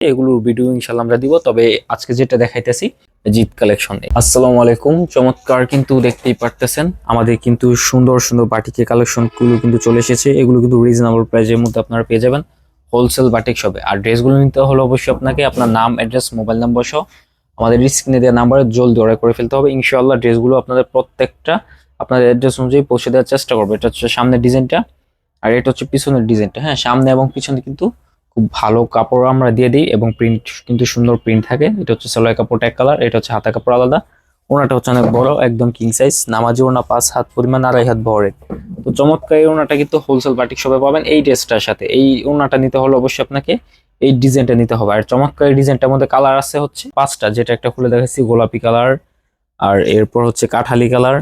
এগুলোর ভিডিও ইনশাল্লাহ আমরা দিব। তবে আজকে যেটা দেখাইতেছি জিত কালেকশন আসসালামু আলাইকুম। চমৎকার কিন্তু দেখতেই পারতেছেন। আমাদের কিন্তু সুন্দর সুন্দর বাটিকে কালেকশনগুলো কিন্তু চলে এসেছে। এগুলো কিন্তু রিজনেবল প্রাইসের মধ্যে আপনারা পেয়ে যাবেন হোলসেল বাটিক শপে আর ড্রেসগুলো নিতে হলে অবশ্যই আপনাকে আপনার নাম অ্যাড্রেস মোবাইল নাম্বার সহ আমাদের স্ক্রিনে দেওয়া নাম্বারে জলদি অর্ডার করে ফেলতে হবে। ইনশাআল্লাহ ড্রেসগুলো আপনাদের প্রত্যেকটা আপনাদের অ্যাড্রেস অনুযায়ী পৌঁছে দেওয়ার চেষ্টা করব। এটা হচ্ছে সামনের ডিজাইনটা আর এটা হচ্ছে পিছনের ডিজাইনটা হ্যাঁ সামনে এবং পিছনে কিন্তু খুব ভালো কাপড় আমরা দিয়ে দিই এবং প্রিন্ট কিন্তু সুন্দর প্রিন্ট থাকে। এটা হচ্ছে সেলোয়ার কাপড় এক কালার এটা হচ্ছে হাতা কাপড় আলাদা। ওনাটা হচ্ছে অনেক বড়, একদম কিং সাইজ নামাজি ওনা পাঁচ হাত পরিমাণ, আড়াই হাত বহরের তো চমৎকার এই ওনাটা কিন্তু হোলসেল বাটিক সবে পাবেন এই ড্রেসটার সাথে। এই ওনাটা নিতে হলে অবশ্যই আপনাকে এই ডিজাইনটা নিতে হবে। আর চমৎকার এই ডিজাইনটার মধ্যে কালার আছে হচ্ছে পাঁচটা, যেটা একটা খুলে দেখাচ্ছি, গোলাপি কালার আর এরপর হচ্ছে কাঠালি কালার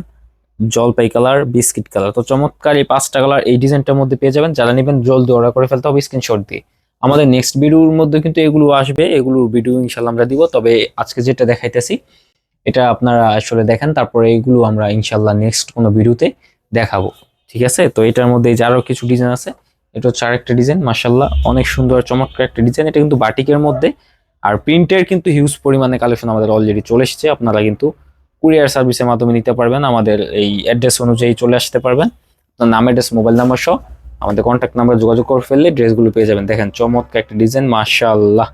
জলপাই কালার বিস্কিট কালার তো চমৎকার এই পাঁচটা কালার এই ডিজাইনটার মধ্যে পেয়ে যাবেন। যারা নেবেন জলদি অর্ডার করে ফেলতে হবে স্ক্রিনশট দিয়ে। আমাদের নেক্সট ভিডিওর মধ্যে কিন্তু এগুলো আসবে। এগুলোর ভিডিও ইনশাল্লাহ আমরা দিব। তবে আজকে যেটা দেখাইতেছি, এটা আপনারা আসলে দেখেন, তারপরে এইগুলো আমরা ইনশাল্লাহ নেক্সট কোনো ভিডিওতে দেখাবো। ঠিক আছে? তো এটার মধ্যে এই যে আরও কিছু ডিজাইন আছে, এটা হচ্ছে আরেকটা ডিজাইন মার্শাল্লাহ অনেক সুন্দর, চমৎকার একটা ডিজাইন এটা কিন্তু বাটিকের মধ্যে। আর প্রিন্টের কিন্তু হিউজ পরিমাণে কালেকশন আমাদের অলরেডি চলে এসেছে। আপনারা কিন্তু কুরিয়ার সার্ভিসের মাধ্যমে নিতে পারবেন। আমাদের এই অ্যাড্রেস অনুযায়ী চলে আসতে পারবেন। নাম অ্যাড্রেস মোবাইল নাম্বার সহ। আমাদের কন্ট্যাক্ট নাম্বার যোগাযোগ করে ফেললে ড্রেসগুলো পেয়ে যাবেন। দেখেন, চমৎকার একটা ডিজাইন মাশাআল্লাহ।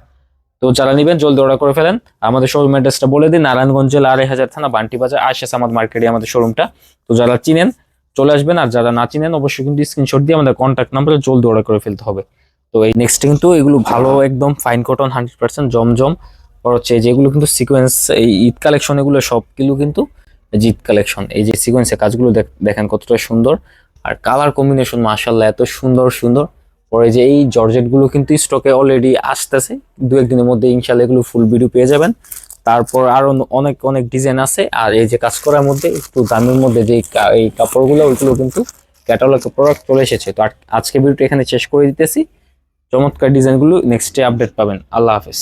তো যারা নেবেন, জলদি অর্ডার করে ফেলেন। আমাদের শোরুম অ্যাড্রেসটা বলে দিন নারায়ণগঞ্জ জেলা আড়াই হাজার থানা, বান্টি বাজার আশাস আমাদের মার্কেটে আমাদের শোরুমটা তো যারা চিনেন, চলে আসবেন। আর যারা না চিনেন, অবশ্যই কিন্তু স্ক্রিনশট দিয়ে আমাদের কন্ট্যাক্ট নাম্বারে জলদি অর্ডার করে ফেলতে হবে। তো এই নেক্সট কিন্তু এগুলো ভালো, একদম ফাইন কটন হান্ড্রেড পার্সেন্ট জমজম। আর হচ্ছে যেগুলো কিন্তু সিকোয়েন্স এই ঈদ কালেকশন এগুলো সবগুলো কিন্তু জিত কালেকশন এই যে সিকোয়েন্সের কাজগুলো দেখ- দেখেন কতটা সুন্দর। আর কালার কম্বিনেশন মাশাল্লাহ এত সুন্দর সুন্দর। পরে যে এই জর্জেটগুলো কিন্তু স্টকে অলরেডি আসতেছে। দু একদিনের মধ্যে ইনশাল্লাহ এগুলো ফুল ভিডিও পেয়ে যাবেন। তারপর আরও অনেক অনেক ডিজাইন আছে। আর এই যে কাজ করার মধ্যে, একটু দামের মধ্যে যে এই কাপড়গুলো, ওইগুলো কিন্তু ক্যাটালগ প্রোডাক্ট চলে এসেছে। তো আজকে ভিডিওটা এখানে শেষ করে দিতেছি। চমৎকার ডিজাইনগুলো নেক্সট ডে আপডেট পাবেন। আল্লাহ হাফেজ।